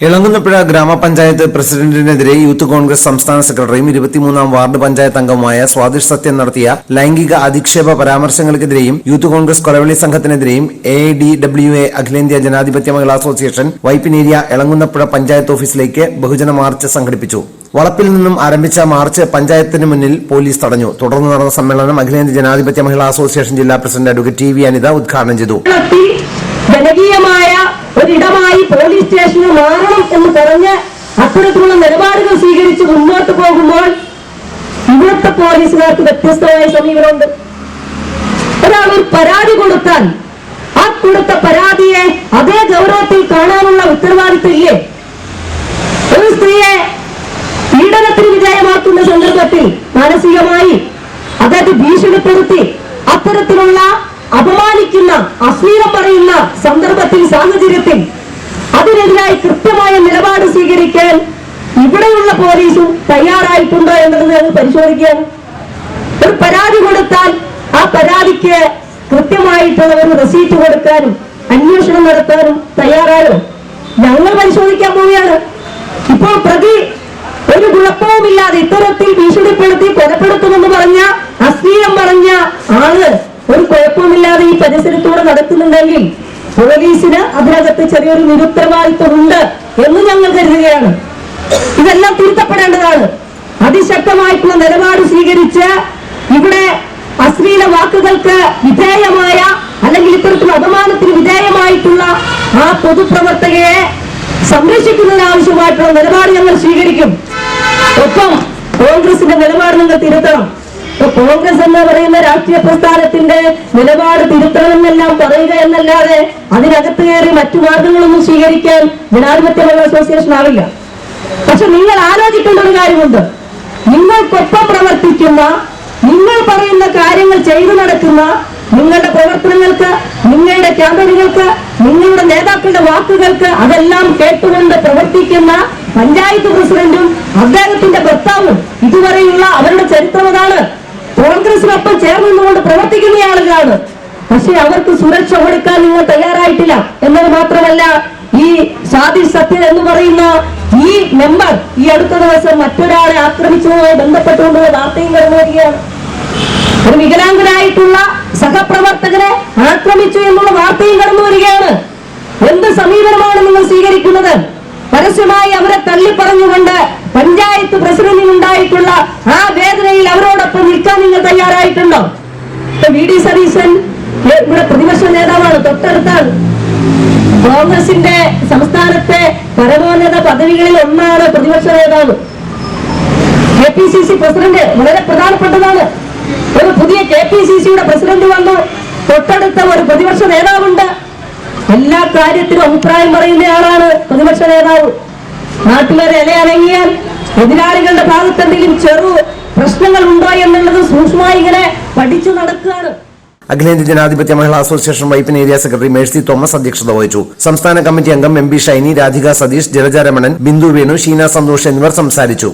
ഇളങ്ങുന്നപ്പുഴ ഗ്രാമപഞ്ചായത്ത് പ്രസിഡന്റിനെതിരെ യൂത്ത് കോൺഗ്രസ് സംസ്ഥാന സെക്രട്ടറിയും ഇരുപത്തിമൂന്നാം വാർഡ് പഞ്ചായത്ത് അംഗവുമായ സ്വാതിഷ് സത്യൻ നടത്തിയ ലൈംഗിക അധിക്ഷേപ പരാമർശങ്ങൾക്കെതിരെയും യൂത്ത് കോൺഗ്രസ് കൊലവിളി സംഘത്തിനെതിരെയും എ ഡി ഡബ്ല്യു എ അഖിലേന്ത്യാ ജനാധിപത്യ മഹിളാ അസോസിയേഷൻ വൈപ്പിനേരിയ ഇളങ്ങുന്നപ്പുഴ പഞ്ചായത്ത് ഓഫീസിലേക്ക് ബഹുജന മാർച്ച് സംഘടിപ്പിച്ചു. വളപ്പിൽ നിന്നും ആരംഭിച്ച മാർച്ച് പഞ്ചായത്തിന് മുന്നിൽ പോലീസ് തടഞ്ഞു. തുടർന്ന് നടന്ന സമ്മേളനം അഖിലേന്ത്യാ ജനാധിപത്യ മഹിളാ അസോസിയേഷൻ ജില്ലാ president advocate T V Anitha ഉദ്ഘാടനം ചെയ്തു. പോലീസ് സ്റ്റേഷന് മാറണം എന്ന് പറഞ്ഞ് അത്തരത്തിലുള്ള നിലപാടുകൾ സ്വീകരിച്ച് മുന്നോട്ട് പോകുമ്പോൾ ഇവിടുത്തെ പോലീസുകാർക്ക് വ്യത്യസ്തമായ സമീപനമുണ്ട്. ഒരാൾ ഒരു പരാതി കൊടുത്താൽ ആ കൊടുത്ത പരാതിയെ അതേ ഗൗരവത്തിൽ കാണാനുള്ള ഉത്തരവാദിത്വം ഇല്ലേ ഒരു സ്ത്രീയെ പീഡനത്തിന് വിധേയമാക്കുന്ന സന്ദർഭത്തിൽ മാനസികമായി അതായത് ഭീഷണിപ്പെടുത്തി അത്തരത്തിലുള്ള അപമാനിക്കുന്ന അശ്ലീലം പറയുന്ന സന്ദർഭത്തിൽ സാഹചര്യത്തിൽ അതിനെതിരായി കൃത്യമായ നിലപാട് സ്വീകരിക്കാൻ ഇവിടെയുള്ള പോലീസും തയ്യാറായിട്ടുണ്ടോ എന്നത് ഞങ്ങൾ പരിശോധിക്കാം. ഒരു പരാതി കൊടുത്താൽ ആ പരാതിക്ക് കൃത്യമായിട്ടുള്ള ഒരു റെസീറ്റ് കൊടുക്കാനും അന്വേഷണം നടത്താനും തയ്യാറായോ ഞങ്ങൾ പരിശോധിക്കാൻ പോവുകയാണ്. ഇപ്പോൾ പ്രതി ഒരു കുഴപ്പവുമില്ലാതെ ഇത്തരത്തിൽ ഭീഷണിപ്പെടുത്തി കൊലപ്പെടുത്തുമെന്ന് പറഞ്ഞ അശ്ലീലം പറഞ്ഞ ആൾ ഒരു കുഴപ്പവുമില്ലാതെ ഈ പരിസരത്തൂടെ നടക്കുന്നുണ്ടെങ്കിൽ പോലീസിന് അതിനകത്ത് ചെറിയൊരു നിരുത്തരവാദിത്വമുണ്ട് എന്ന് ഞങ്ങൾ കരുതുകയാണ്. ഇതെല്ലാം തിരുത്തപ്പെടേണ്ടതാണ്. അതിശക്തമായിട്ടുള്ള നിലപാട് സ്വീകരിച്ച് ഇവിടെ അശ്ലീല വാക്കുകൾക്ക് വിധേയമായ അല്ലെങ്കിൽ ഇത്തരത്തിലുള്ള അപമാനത്തിന് വിധേയമായിട്ടുള്ള ആ പൊതുപ്രവർത്തകയെ സംരക്ഷിക്കുന്നതിന് ആവശ്യമായിട്ടുള്ള നിലപാട് ഞങ്ങൾ സ്വീകരിക്കും. ഒപ്പം കോൺഗ്രസിന്റെ നിലപാട് നിങ്ങൾ തിരുത്തണം. ഇപ്പൊ കോൺഗ്രസ് എന്ന് പറയുന്ന രാഷ്ട്രീയ പ്രസ്ഥാനത്തിന്റെ നിലപാട് തിരുത്തണമെന്നെല്ലാം പറയുക എന്നല്ലാതെ അതിനകത്ത് കയറി മറ്റു മാർഗങ്ങളൊന്നും സ്വീകരിക്കാൻ ജനാധിപത്യ മഹിളാ അസോസിയേഷൻ ആവില്ല. പക്ഷെ നിങ്ങൾ ആലോചിക്കേണ്ട ഒരു കാര്യമുണ്ട്. നിങ്ങൾക്കൊപ്പം പ്രവർത്തിക്കുന്ന നിങ്ങൾ പറയുന്ന കാര്യങ്ങൾ ചെയ്തു നടക്കുന്ന നിങ്ങളുടെ പ്രവർത്തനങ്ങൾക്ക് നിങ്ങളുടെ ക്യാമ്പയിനുകൾക്ക് നിങ്ങളുടെ നേതാക്കളുടെ വാക്കുകൾക്ക് അതെല്ലാം കേട്ടുകൊണ്ട് പ്രവർത്തിക്കുന്ന പഞ്ചായത്ത് പ്രസിഡന്റും അദ്ദേഹത്തിന്റെ ഭർത്താവും ഇതുവരെയുള്ള അവരുടെ ചരിത്രം കോൺഗ്രസിനൊപ്പം ചേർന്നുകൊണ്ട് പ്രവർത്തിക്കുന്ന ആളുകളാണ്. പക്ഷെ അവർക്ക് സുരക്ഷ കൊടുക്കാൻ നിങ്ങൾ തയ്യാറായിട്ടില്ല എന്നത് മാത്രമല്ല ഈ ഷാദി സത്യൻ എന്ന് പറയുന്ന ഈ മെമ്പർ ഈ അടുത്ത ദിവസം മറ്റൊരാളെ ആക്രമിച്ചതുമായി ബന്ധപ്പെട്ടുകൊണ്ടുള്ള വാർത്തയും കടന്നു വരികയാണ് ഒരു വികലാംഗനായിട്ടുള്ള സഹപ്രവർത്തകനെ ആക്രമിച്ചു എന്നുള്ള വാർത്തയും കടന്നു വരികയാണ് എന്ത് സമീപനമാണ് നിങ്ങൾ സ്വീകരിക്കുന്നത്? പരസ്യമായി അവരെ തള്ളിപ്പറഞ്ഞുകൊണ്ട് പഞ്ചായത്ത് പ്രസിഡന്റിനുണ്ടായിട്ടുള്ള ആ നിൽക്കാൻ നിങ്ങൾ തയ്യാറായിട്ടുണ്ടോ? വി ഡി സതീശൻ ഇവിടെ പ്രതിപക്ഷ നേതാവാണ്. തൊട്ടടുത്താണ്. കോൺഗ്രസിന്റെ സംസ്ഥാനത്തെ പരമോന്നത പദവികളിൽ ഒന്നാണ് പ്രതിപക്ഷ നേതാവ്. K P C C president വളരെ പ്രധാനപ്പെട്ടതാണ്. ഒരു പുതിയ കെ പി സി സിയുടെ പ്രസിഡന്റ് വന്നു. തൊട്ടടുത്ത ഒരു പ്രതിപക്ഷ നേതാവുണ്ട്. എല്ലാ കാര്യത്തിലും അഭിപ്രായം പറയുന്നയാളാണ് പ്രതിപക്ഷ നേതാവ്. നാട്ടുകാരെ ഇലയറങ്ങിയാൽ എതിരാളികളുടെ ഭാഗത്തെന്തെങ്കിലും ചെറു എന്നുള്ളത് സൂക്ഷ്മമായി ഇങ്ങനെ പഠിച്ചു നടക്കുകയാണ്. അഖിലേന്ത്യാ ജനാധിപത്യ മഹിളാ association Vypin area secretary Mercy Thomas അധ്യക്ഷത വഹിച്ചു. സംസ്ഥാന കമ്മിറ്റി അംഗം എം ബി ഷൈനി രാധിക സതീഷ് ജലജ രമണൻ ബിന്ദു വേണു ഷീന സന്തോഷ് എന്നിവർ സംസാരിച്ചു.